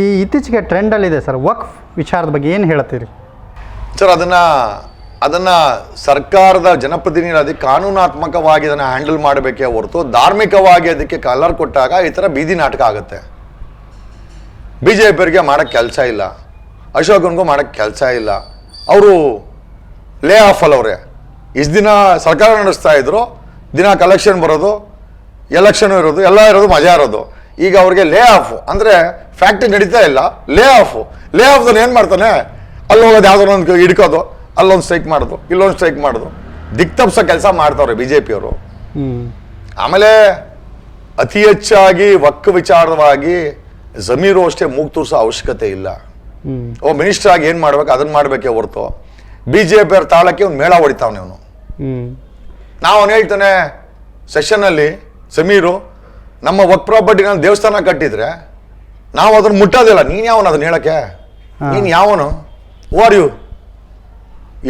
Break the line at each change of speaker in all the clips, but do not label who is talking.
ಈ ಇತ್ತೀಚೆಗೆ ಟ್ರೆಂಡಲ್ಲಿದೆ ಸರ್, ವಕ್ಫ್ ವಿಚಾರದ ಬಗ್ಗೆ ಏನು ಹೇಳ್ತೀರಿ
ಸರ್, ಅದನ್ನು ಅದನ್ನು ಸರ್ಕಾರದ ಜನಪ್ರತಿನಿಧಿ ಅದಕ್ಕೆ ಕಾನೂನಾತ್ಮಕವಾಗಿ ಅದನ್ನು ಹ್ಯಾಂಡಲ್ ಮಾಡಬೇಕೇ ಹೊರತು ಧಾರ್ಮಿಕವಾಗಿ ಅದಕ್ಕೆ ಕಲರ್ ಕೊಟ್ಟಾಗ ಈ ಥರ ಬೀದಿ ನಾಟಕ ಆಗುತ್ತೆ. ಬಿ ಜೆ ಪಿಯವರಿಗೆ ಮಾಡೋಕ್ಕೆ ಕೆಲಸ ಇಲ್ಲ. ಅಶೋಕನಿಗೂ ಮಾಡೋಕ್ಕೆ ಕೆಲಸ ಇಲ್ಲ. ಅವರು ಲೇ ಆಫ್ ಅವರೇ ಇಷ್ಟು ದಿನ ಸರ್ಕಾರ ನಡೆಸ್ತಾ ಇದ್ರು, ದಿನ ಕಲೆಕ್ಷನ್ ಬರೋದು ಎಲೆಕ್ಷನ್ ಇರೋದು, ಎಲ್ಲ ಇರೋದು ಮಜಾ ಇರೋದು. ಈಗ ಅವ್ರಿಗೆ ಲೇ ಆಫ್ ಅಂದ್ರೆ ಫ್ಯಾಕ್ಟ್ರಿ ನಡೀತಾ ಇಲ್ಲ ಲೇ ಆಫ್ ಲೇ ಆಫ್ ಏನು ಮಾಡ್ತಾನೆ? ಅಲ್ಲಿ ಹೋಗೋದು ಯಾವ್ದೋ ಒಂದು ಹಿಡ್ಕೋದು ಅಲ್ಲೊಂದು ಸ್ಟ್ರೈಕ್ ಮಾಡೋದು ಇಲ್ಲೊಂದು ಸ್ಟ್ರೈಕ್ ಮಾಡೋದು. ದಿಕ್ತಪ್ಸ ಕೆಲಸ ಮಾಡ್ತಾವ್ರೆ ಬಿ ಜೆ ಪಿಯವರು ಆಮೇಲೆ ಅತಿ ಹೆಚ್ಚಾಗಿ ವಕ್ಕ ವಿಚಾರವಾಗಿ ಜಮೀರು ಅಷ್ಟೇ ಮೂಗ್ ತೂರ್ಸೋ ಅವಶ್ಯಕತೆ ಇಲ್ಲ. ಓ ಮಿನಿಸ್ಟರ್ ಆಗಿ ಏನ್ ಮಾಡ್ಬೇಕು? ಅದನ್ನ ಮಾಡಬೇಕೇ ಹೊರತು. ಬಿ ಜೆ ಪಿಯವ್ರ ತಾಳಕ್ಕೆ ಒಂದು ಮೇಳ ಹೊಡಿತಾವನೆ ಅವನು ನಾವು ಅವನು ಹೇಳ್ತಾನೆ ಸೆಷನ್ನಲ್ಲಿ ಸಮೀರು ನಮ್ಮ ವಕ್ ಪ್ರಾಪರ್ಟಿನ ದೇವಸ್ಥಾನ ಕಟ್ಟಿದ್ರೆ ನಾವು ಅದನ್ನ ಮುಟ್ಟೋದಿಲ್ಲ. ನೀನು ಯಾವನು ಅದನ್ನ ಹೇಳಕ್ಕೆ? ನೀನು ಯಾವನು? Who are you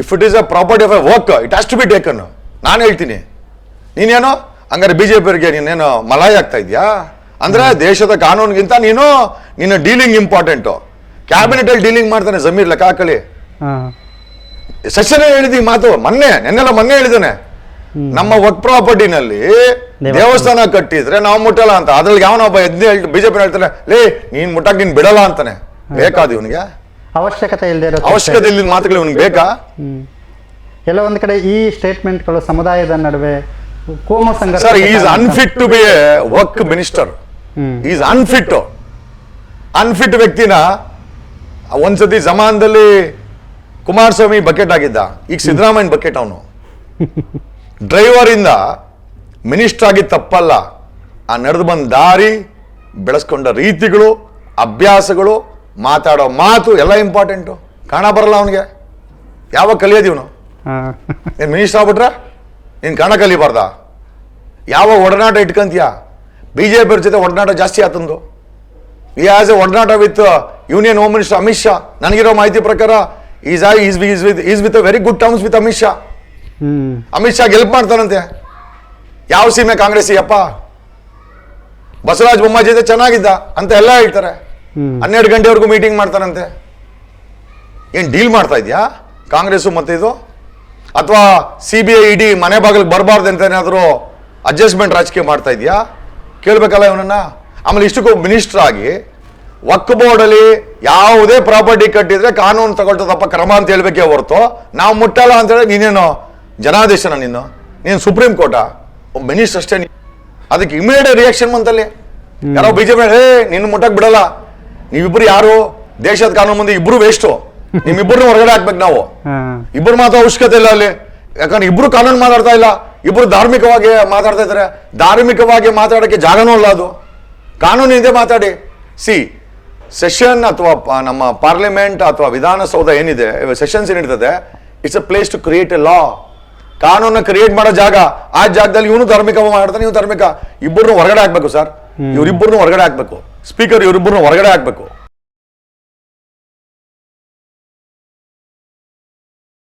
if it is a property of a work it has to be taken ನಾನು ಹೇಳ್ತೀನಿ. ನೀನೇನು? ಹಂಗಾರೆ ಬಿ ಜೆ ಪಿಯವರಿಗೆ ನೀನೇನು ಮಲಾಯಿ ಆಗ್ತಾ ಇದೆಯಾ? ಅಂದ್ರೆ ದೇಶದ ಕಾನೂನಿಗಿಂತ ನೀನು ನಿನ್ನ ಡೀಲಿಂಗ್ ಇಂಪಾರ್ಟೆಂಟು ಕ್ಯಾಬಿನೆಟಲ್ಲಿ ಡೀಲಿಂಗ್ ಮಾಡ್ತಾನೆ ಜಮೀರ್ ಲೆಕ್ಕ ಹಾಕಳಿ. ಸೆಷನ್ ಹೇಳಿದಿ ಮಾತು ಮೊನ್ನೆ ನೆನ್ನೆಲ್ಲ ಮೊನ್ನೆ ಹೇಳಿದಾನೆ ನಮ್ಮ ಒಟ್ ಪ್ರಾಪರ್ಟಿನಲ್ಲಿ ದೇವಸ್ಥಾನ ಕಟ್ಟಿದ್ರೆ ನಾವು ಮುಟ್ಟಲ್ಲ ಅಂತ. ಅದ್ರಲ್ಲಿ ಯಾವನೊಬ್ಬ ಎದ್ದು ಹೇಳ್ ಬಿಜೆಪಿ ಹೇಳ್ತಾರೆ ಲೇ ನೀನ್ ಮುಟ್ಟಕ್ ನೀನ್ ಬಿಡಲ್ಲ ಅಂತಾನೆ. ಬೇಕಾದ ಇವನಿಗೆ?
ಅವಶ್ಯಕತೆ ಇಲ್ಲದೆ ಇರೋ
ಅವಶ್ಯಕತೆ ಇಲ್ಲಿನ ಮಾತುಗಳು ಇವನಿಗೆ ಬೇಕಾ?
ಕೆಲವೊಂದು ಎಲ್ಲ ಒಂದು ಕಡೆ ಈ ಸ್ಟೇಟ್ಮೆಂಟ್ಗಳು ಸಮುದಾಯದ ನಡುವೆ ಕೋಮು ಸಂಘ
sir is unfit to be work minister. Is unfit unfit ವ್ಯಕ್ತಿನ ಒಂದ್ಸತಿ ಜಮಾನದಲ್ಲಿ ಕುಮಾರಸ್ವಾಮಿ ಬಕೆಟ್ ಆಗಿದ್ದ ಈಗ ಸಿದ್ದರಾಮಯ್ಯ ಬಕೆಟ್ ಅವನು. ಡ್ರೈವರ್ ಇಂದ ಮಿನಿಸ್ಟರ್ ಆಗಿ ತಪ್ಪಲ್ಲ. ಆ ನಡೆದು ಬಂದ ದಾರಿ ಬೆಳೆಸ್ಕೊಂಡ ರೀತಿಗಳು ಅಭ್ಯಾಸಗಳು ಮಾತಾಡೋ ಮಾತು ಎಲ್ಲ ಇಂಪಾರ್ಟೆಂಟು ಕಾಣ ಬರಲ್ಲ ಅವನಿಗೆ. ಯಾವಾಗ ಕಲಿಯೋದು ಇವನು? ನೀನು ಮಿನಿಸ್ಟರ್ ಆಗ್ಬಿಟ್ರೆ? ನೀನು ಕಾಣ ಕಲಿಬಾರ್ದ. ಯಾವ ಒಡನಾಟ ಇಟ್ಕೊಂತೀಯ? ಬಿ ಜೆ ಪಿಯವ್ರ ಜೊತೆ ಒಡನಾಟ ಜಾಸ್ತಿ ಆತಂದು ಈ ಆಸ್ ಎ ಒಡನಾಟ with union home minister Amit Shah. ನನಗಿರೋ ಮಾಹಿತಿ ಪ್ರಕಾರ is I is is with is with very good terms with Amit Shah. Amit Shah ಗೆಲ್ಪ್ ಮಾಡ್ತಾನಂತೆ. ಯಾವ ಸೀಮೆ ಕಾಂಗ್ರೆಸ್ ಅಪ್ಪ ಬಸವರಾಜ ಬೊಮ್ಮಾಜಿ ಜೊತೆ ಚೆನ್ನಾಗಿದ್ದ ಅಂತ ಎಲ್ಲ ಹೇಳ್ತಾರೆ. ಹನ್ನೆರಡು ಗಂಟೆವರೆಗೂ ಮೀಟಿಂಗ್ ಮಾಡ್ತಾನಂತೆ. ಏನು ಡೀಲ್ ಮಾಡ್ತಾ ಇದೆಯಾ? ಕಾಂಗ್ರೆಸ್ಸು ಮತ್ತೆ ಇದು? ಅಥವಾ ಸಿ ಬಿ ಐ ಇಡಿ ಮನೆ ಬಾಗಿಲಿಗೆ ಬರಬಾರ್ದು ಅಂತ ಏನಾದರೂ ಅಡ್ಜಸ್ಟ್ಮೆಂಟ್ ರಾಜಕೀಯ ಮಾಡ್ತಾ ಇದೆಯಾ? ಕೇಳಬೇಕಲ್ಲ ಇವನನ್ನ? ಆಮೇಲೆ ಇಷ್ಟಕ್ಕೂ ಮಿನಿಸ್ಟರ್ ಆಗಿ ವಕ್ ಬೋರ್ಡಲ್ಲಿ ಯಾವುದೇ ಪ್ರಾಪರ್ಟಿ ಕಟ್ಟಿದ್ರೆ ಕಾನೂನು ತಗೊಳ್ತದಪ್ಪ ಕ್ರಮ ಅಂತ ಹೇಳ್ಬೇಕೇ ಹೊರತು. ನಾವು ಮುಟ್ಟಲ್ಲ ಅಂತೇಳಿ ನೀನೇನು ಜನಾದೇಶನ ನೀನು ನೀನು ಸುಪ್ರೀಂ ಕೋರ್ಟ ಒಬ್ಬ ಮಿನಿಸ್ಟರ್ ಅಷ್ಟೇ ನೀ- ಅದಕ್ಕೆ ಇಮಿಡಿಯೇಟ್ ರಿಯಾಕ್ಷನ್ ಬಂತಲ್ಲಿ? ಯಾರೋ ಬಿಜೆಪಿ ಹೇ ನಿನ್ನ ಮುಟ್ಟಕ್ ಬಿಡಲ್ಲ. ನೀವಿಬ್ರು ಯಾರು? ದೇಶದ ಕಾನೂನು ಮುಂದೆ ಇಬ್ರು ವೇಸ್ಟು ನಿಮ್ಮಿಬ್ಬರನ್ನ ಹೊರಗಡೆ ಹಾಕ್ಬೇಕು ನಾವು.
ಇಬ್ರು
ಇಬ್ಬರು ಮಾತ್ರ ಅವಶ್ಯಕತೆ ಇಲ್ಲ ಅಲ್ಲಿ. ಯಾಕಂದ್ರೆ ಇಬ್ರು ಕಾನೂನು ಮಾತಾಡ್ತಾ ಇಲ್ಲ. ಇಬ್ರು ಧಾರ್ಮಿಕವಾಗಿ ಮಾತಾಡ್ತಾ ಇದ್ದಾರೆ. ಧಾರ್ಮಿಕವಾಗಿ ಮಾತಾಡೋಕ್ಕೆ ಜಾಗನೂ ಅಲ್ಲ ಅದು. ಕಾನೂನು ಇದೆ ಮಾತಾಡಿ. ಸಿ ಸೆಷನ್ ಅಥವಾ ನಮ್ಮ ಪಾರ್ಲಿಮೆಂಟ್ ಅಥವಾ ವಿಧಾನಸೌಧ ಏನಿದೆ ಸೆಷನ್ಸ್ ಏನಿರ್ತದೆ it's a place to create a law ಕಾನೂನ create ಮಾಡೋ ಜಾಗ ಆ ಜಾಗದಲ್ಲಿ ಇವನು ಧಾರ್ಮಿಕ ಮಾಡ್ತಾನೆ ಇವನು ಧಾರ್ಮಿಕ. ಇಬ್ಬರನ್ನು ಹೊರಗಡೆ ಹಾಕ್ಬೇಕು ಸರ್ ಇವರಿಬ್ಬರನ್ನು ಹೊರಗಡೆ ಹಾಕ್ಬೇಕು. ಸ್ಪೀಕರ್ ಇವರಿಬ್ಬರನ್ನು ಹೊರಗಡೆ ಹಾಕ್ಬೇಕು.